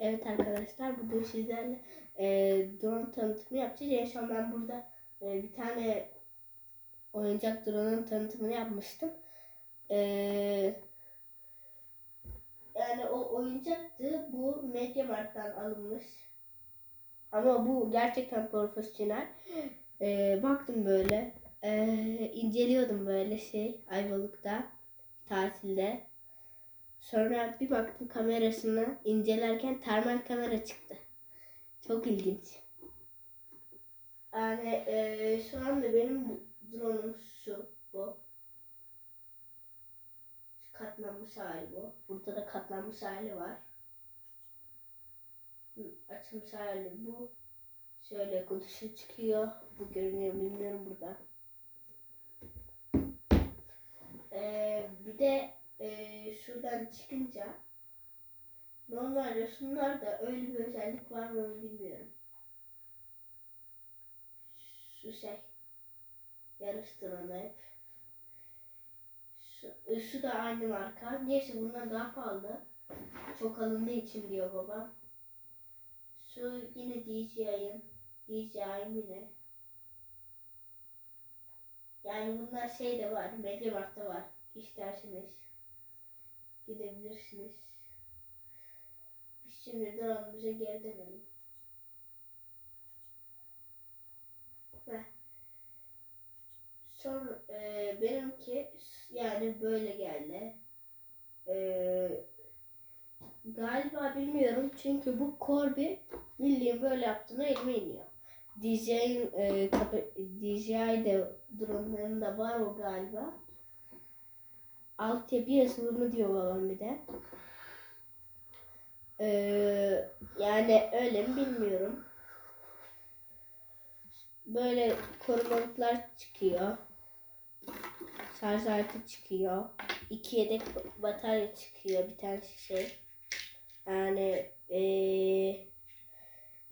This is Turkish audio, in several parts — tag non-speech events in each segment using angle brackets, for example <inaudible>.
Evet arkadaşlar bugün sizlerle e, drone tanıtımı yapacağız. En ben burada e, bir tane oyuncak drone'un tanıtımını yapmıştım. E, yani o oyuncaktı. Bu Mediamarkt'tan alınmış. Ama bu gerçekten profesyonel. E, baktım böyle. E, inceliyordum böyle şey Ayvalık'ta tatilde. Sonra bir baktım kamerasına incelerken termal kamera çıktı. Çok ilginç. Yani eee, şu anda benim drone'um şu bu. Şu katlanmış hali bu. Burada da katlanmış hali var. Açılmış hali bu. Şöyle kutuşu çıkıyor. Bu görünüyor bilmiyorum burada. Eee, bir de eee, şuradan çıkınca normalde şunlarda öyle bir özellik var mı bilmiyorum. Şu şey yarıştır onu hep. Şu, şu da aynı marka. Neyse bundan daha pahalı. Çok alındığı için diyor babam. Şu yine DJI'ın. DJI yine. Yani bunlar şey de var. Mediamarkt'ta var. İsterseniz gidebilirsiniz. Biz şimdi drone'umuza geri dönelim. Heh. Sonra e, benimki yani böyle geldi. E, galiba bilmiyorum çünkü bu Corby bildiğim böyle yaptığında elime iniyor. DJ'in e, DJI drone'larında var o galiba. Altyapı yazılımı diyor babam bir de. Ee, yani öyle mi bilmiyorum. Böyle korumalıklar çıkıyor. Şarj aleti çıkıyor. İki yedek batarya çıkıyor. Bir tane şey. Yani ee,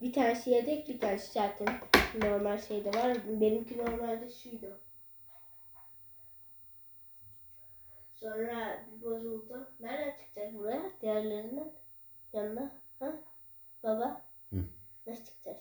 bir tanesi yedek bir tanesi zaten normal şeyde var. Benimki normalde şuydu. Sonra bir bozuldu. Nereden çıkacak buraya? Diğerlerinden yanına. Ha? Baba. Hı. Nasıl çıkacağız?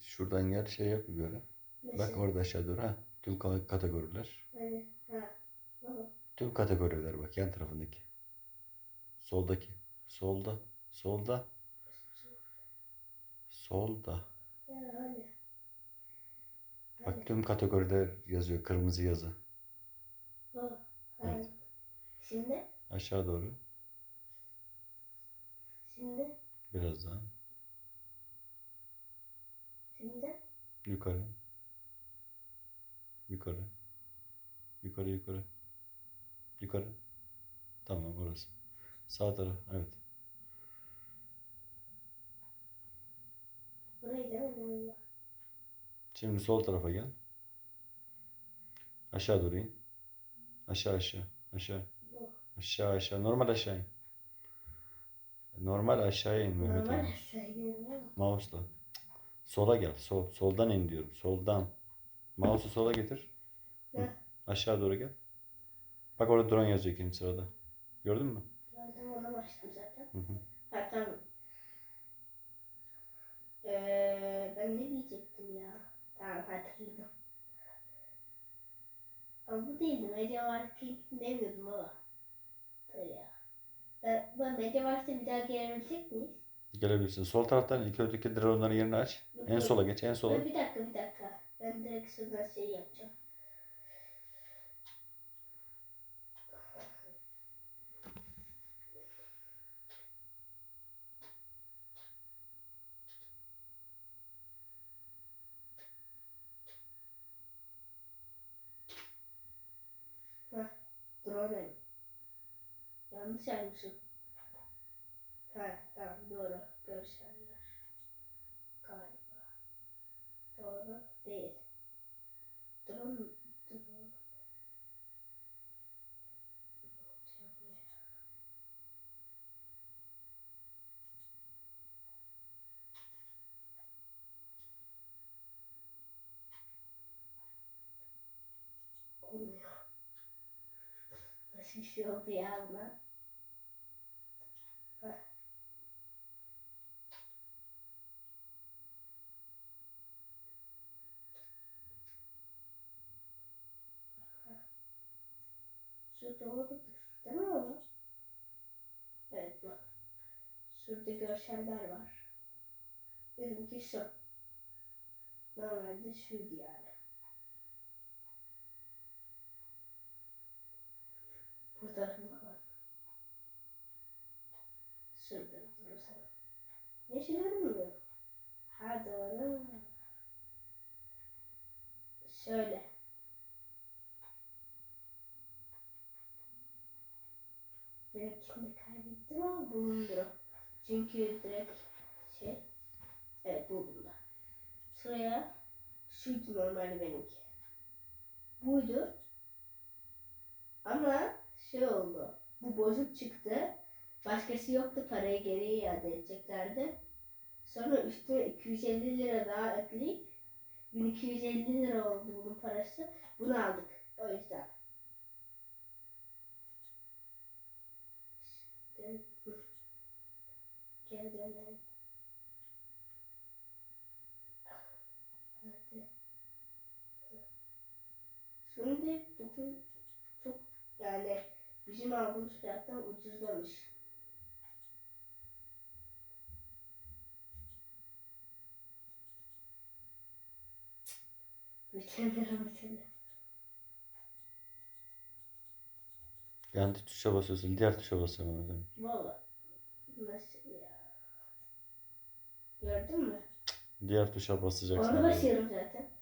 Şuradan gel şey yap böyle. Nasıl? Bak orada aşağı doğru ha. Tüm ka- kategoriler. Hani, ha. Baba. Tüm kategoriler bak yan tarafındaki. Soldaki. Solda. Solda. Solda. Ha, hani. Bak tüm kategoriler yazıyor. Kırmızı yazı. Baba. Evet. Şimdi, Aşağı doğru. şimdi, Biraz daha. şimdi. Yukarı. Yukarı. Yukarı yukarı. Yukarı. Tamam orası. Sağ taraf. Evet. Burayı demedim. Şimdi sol tarafa gel. Aşağı doğru in. Aşağı aşağı. Aşağı. Aşağı aşağı. Normal aşağı in. Normal aşağıya in Mehmet Normal abi. Mouse'la. Sola gel. Sol. Soldan in diyorum. Soldan. Mouse'u sola getir. Hı. Aşağı doğru gel. Bak orada drone yazıyor ikinci sırada. Gördün mü? Gördüm ona başladım zaten. Hı hı. Ha tamam. Ee, ben ne diyecektim ya? Tamam hatırladım. Ama bu değildi. Media Market demiyordum baba. Dur ya. Ben, ben Media Market'e bir daha gelebilecek miyiz? Gelebilirsin. Sol taraftan iki öteki drone'ların yerini aç. En sola geç. En sola. Ben bir dakika bir dakika. Ben direkt şuradan şey yapacağım. Heh, drone. Yanlış yapmışım. Ha tamam doğru. Görseller. Galiba. Doğru değil. Drone, drone. Olmuyor şiş oldu yağma. Su doğrudur. Değil mi oğlum? Evet bu. Şurada görseller var. Benimki su. Normalde suydu yani. Burada var. Şurada durursa. Yeşil görünmüyor. Ha doğru. Şöyle. Benimkini kaybettim ama bulundu. Çünkü direkt şey. Evet buldum da. Şuraya şuydu normalde benimki. Buydu. Ama şey oldu. Bu bozuk çıktı. Başkası yoktu. Parayı geri iade edeceklerdi. Sonra üstüne 250 lira daha ekleyip 1250 lira oldu bunun parası. Bunu aldık. O yüzden. Geri dönelim. Şimdi bugün yani bizim aldığımız fiyattan ucuzlamış. Yani tuşa basıyorsun. Diğer tuşa basıyorum. Öyle. Valla. Nasıl ya? Gördün mü? Diğer tuşa basacaksın. Herhalde. basıyorum zaten.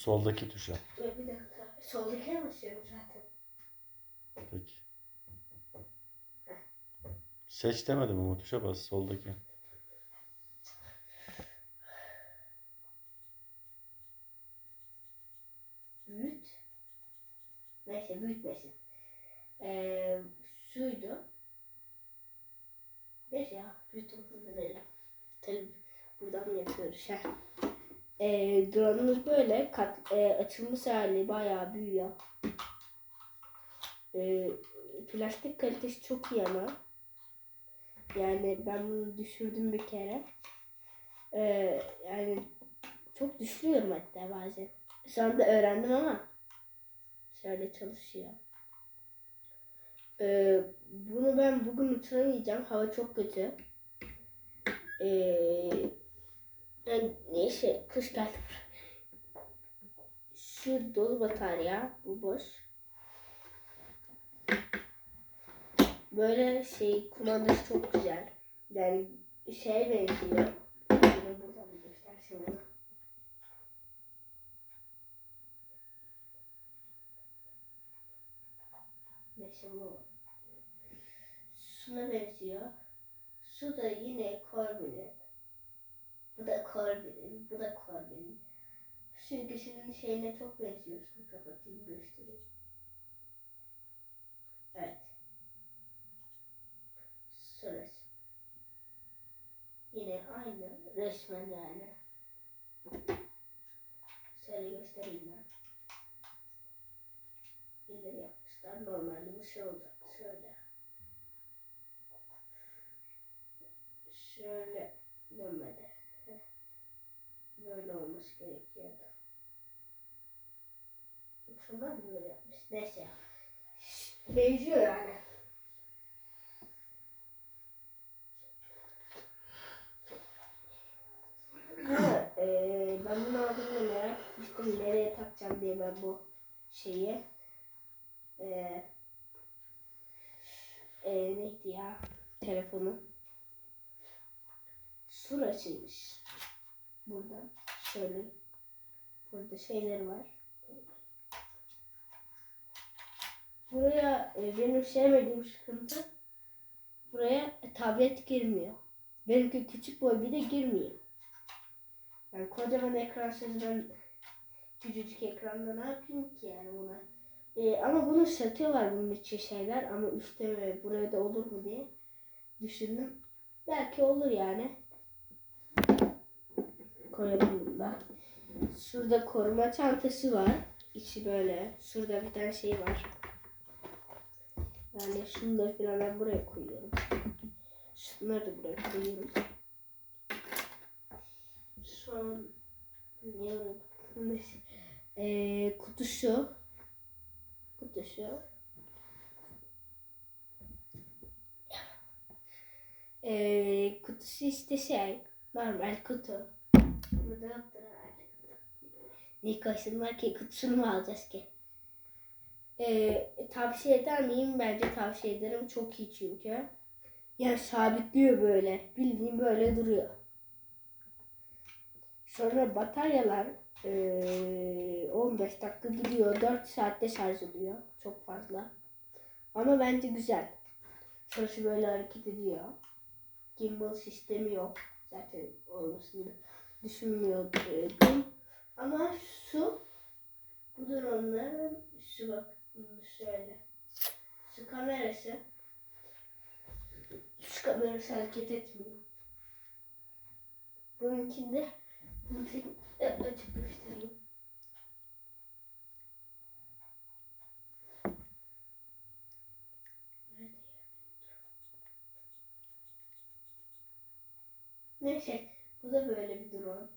Soldaki tuşa. Bir dakika. Soldakine basıyorum zaten. Peki. Seç demedim ama tuşa bas. Soldaki. Büyüt. Neyse büyütmesin. Ee, şuydu. Neyse ya büyütüm buradan yapıyoruz. Ha. Ee, drone'umuz böyle kat, e, açılmış hali bayağı büyüyor. Ee, plastik kalitesi çok iyi ama. Yani ben bunu düşürdüm bir kere. Ee, yani çok düşürüyorum hatta bazen. Şu anda öğrendim ama şöyle çalışıyor. Ee, bunu ben bugün uçuramayacağım. Hava çok kötü. Ee, yani neyse kış geldi. Şu dolu batarya. Bu boş. Böyle şey kumandası çok güzel. Yani şey benziyor. Bunu buradan göstersin bunu. Neyse bu. Şuna benziyor. Şu da yine Corbin'in. Bu da Corbin'in. Bu da Corbin'in. İkisinin şeyine çok benziyorsun. Kapatayım göstereyim. Evet. Şurası. Yine aynı. Resmen yani. Şöyle göstereyim ben. İleri yapmışlar. Normalde bu şey olacaktı. Şöyle. Şöyle dönmedi. Böyle olması gerekiyordu. Şunlar da böyle yapmış. Neyse. Benziyor yani. Ha, eee, ben bunu aldığımda merak etmiştim nereye takacağım diye ben bu şeyi. Eee eee, neydi ya telefonu. Şurasıymış. Burada şöyle burada şeyleri var. Buraya e, benim sevmediğim sıkıntı buraya tablet girmiyor. Benimki küçük boy bir de girmiyor. Yani kocaman ekransız ben küçücük ekranda ne yapayım ki yani buna. E, ama bunu satıyorlar bunun için şeyler ama üstte mi buraya da olur mu diye düşündüm. Belki olur yani koyalım bunda. Şurada koruma çantası var. İçi böyle. Şurada bir tane şey var. Yani şunları falan ben buraya koyuyorum. Şunları da buraya koyuyorum. Şu an <laughs> ee, kutusu kutusu ee, kutusu işte şey normal kutu Burada yoktur herhalde. Ne koysunlar ki kutusunu mu alacağız ki? Ee, tavsiye eder miyim? Bence tavsiye ederim. Çok iyi çünkü. Yani sabitliyor böyle. Bildiğin böyle duruyor. Sonra bataryalar eee, 15 dakika gidiyor. 4 saatte şarj oluyor. Çok fazla. Ama bence güzel. Şurası böyle hareket ediyor. Gimbal sistemi yok. Zaten olmasını düşünmüyordum. Ama su bu onların şu bak şöyle. Şu kamerası şu kamerası hareket etmiyor. Bununkinde bunu açık göstereyim. Neyse da böyle bir drone.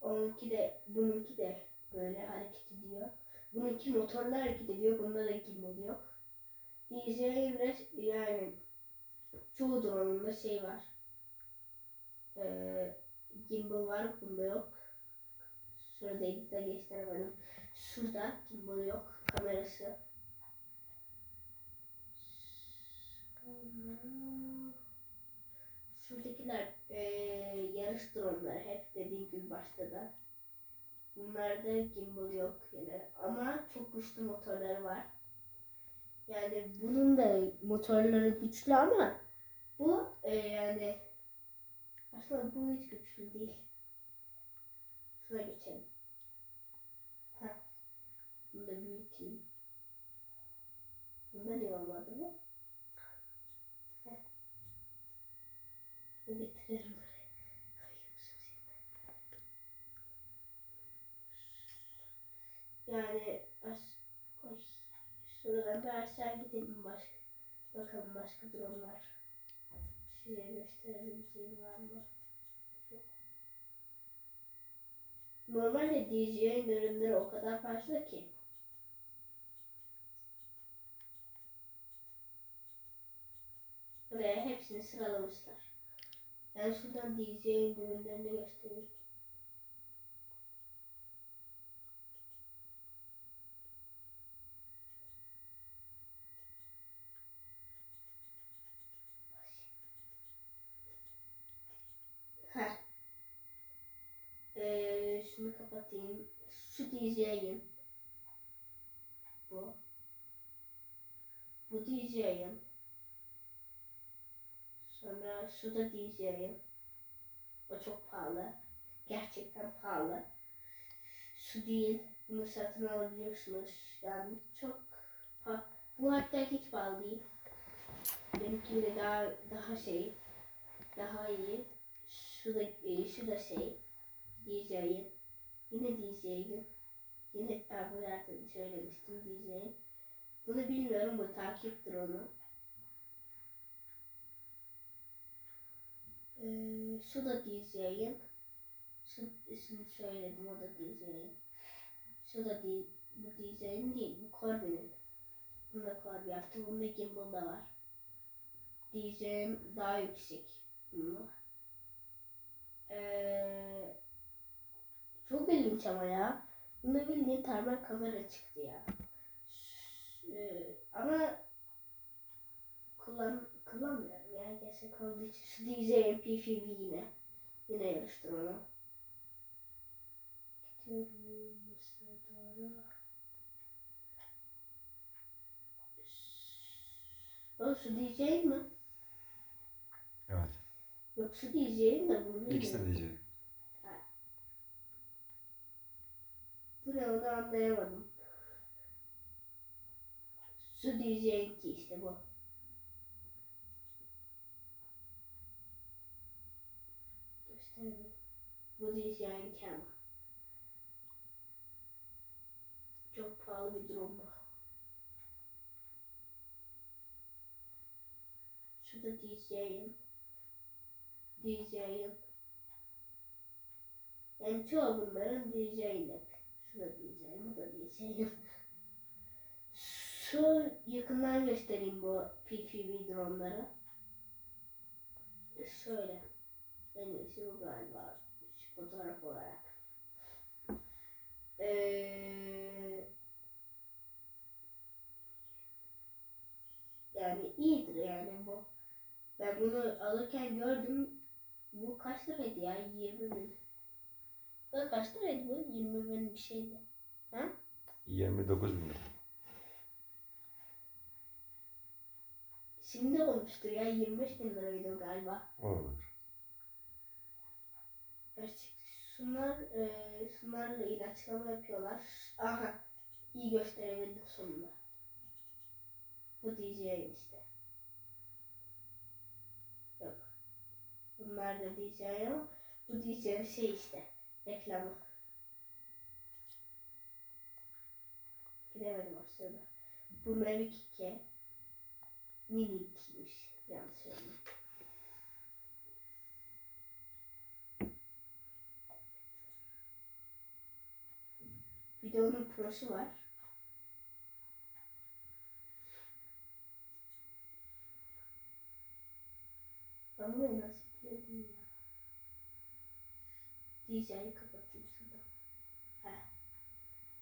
Onunki de bununki de böyle hareket ediyor. Bununki motorla hareket ediyor. Bunda da gimbal yok. DJI'nin yani çoğu drone'unda şey var. Ee, gimbal var. Bunda yok. Şurada editte gösteremedim. Şurada gimbal yok. Kamerası. Şuradakiler eee yarış droneları hep dediğim gibi başta da. Bunlarda gimbal yok yine ama çok güçlü motorları var. Yani bunun da motorları güçlü ama bu eee, yani aslında bu hiç güçlü değil. Şuna geçelim. Heh. Bunu da büyüteyim. Bunda niye olmadı bu? Yani as Oy. Şuradan bir aşağı gidelim başka. Bakalım başka durumlar. Size gösterebileceğim var mı? Normalde DJI'nin ürünleri o kadar fazla ki. Buraya hepsini sıralamışlar. Ben şuradan DJI'nin ürünlerini göstereyim. Heh. Ee, şunu kapatayım. Şu DJ'in. Bu. Bu DJ'in. Sonra şu da DJ'in. O çok pahalı. Gerçekten pahalı. Şu değil. Bunu satın alabiliyorsunuz. Yani çok pa- Bu hatta hiç pahalı değil. Benimki de daha daha şey daha iyi. Şu da e, şu da şey DJ'in. Yine DJ'in. Yine ha, bu zaten söylemiştim DJ'in. Bunu bilmiyorum bu takiptir onu. Ee, şu da DJ'in. Şu ismini söyledim o da DJ'in. Şu da değil, bu DJ'in değil bu Corbin'in. Bunda Corby yaptı. Bunda gimbal da var. DJ'in daha yüksek. Bunda. Ee, çok ilginç ama ya. Bunda bildiğin termal kamera çıktı ya. Ee, ama kullan kullanmıyorum yani gerçek olduğu için. Şu DJ'in PPV yine. Yine yarıştırma. Gidiyorum doğru. O şu DJ mi? Evet. Yok şu DJ mi? Bunu İkisi de diyeceğim. Bu ne onu anlayamadım. Su DJ'in ki işte bu. Bu ki ama. Çok pahalı bir durum bu. Şu da DJ'in. DJ'in. Yani çoğu bunların DJ'in hep. Şu da DJ'in, bu da DJ'in. Şu yakından göstereyim bu PPV dronları. şöyle. En iyisi bu galiba. Fotoğraf olarak. Ee, yani iyidir yani bu. Ben bunu alırken gördüm. Bu kaç liraydı ya? 20 bin. Bu kaç liraydı bu? 20 bin bir şeydi. 29 bin lira. Şimdi olmuştur ya 25 bin liraydı galiba. Olur. Gerçek. Şunlar, e, şunlarla ilaçlama yapıyorlar. Aha, iyi gösterebildim sonunda. Bu DJ'in işte. Yok. Bunlar da DJ ama bu DJ'in şey işte, reklamı. Gidemedim aslında. Bu Mavic 2. Mini 2'ymiş. Yanlış söyledim. Bir de onun prosu var. Ben burayı nasıl biledim ya? DJ'yi kapatayım şurada. He.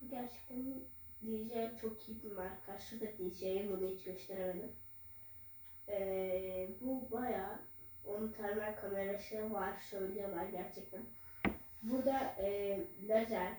Bu gerçekten DJ çok iyi bir marka. Şurada DJ'yi bunu hiç gösteremedim. Ee, bu bayağı onun termal kamerası var söylüyorlar gerçekten. Burada e, lazer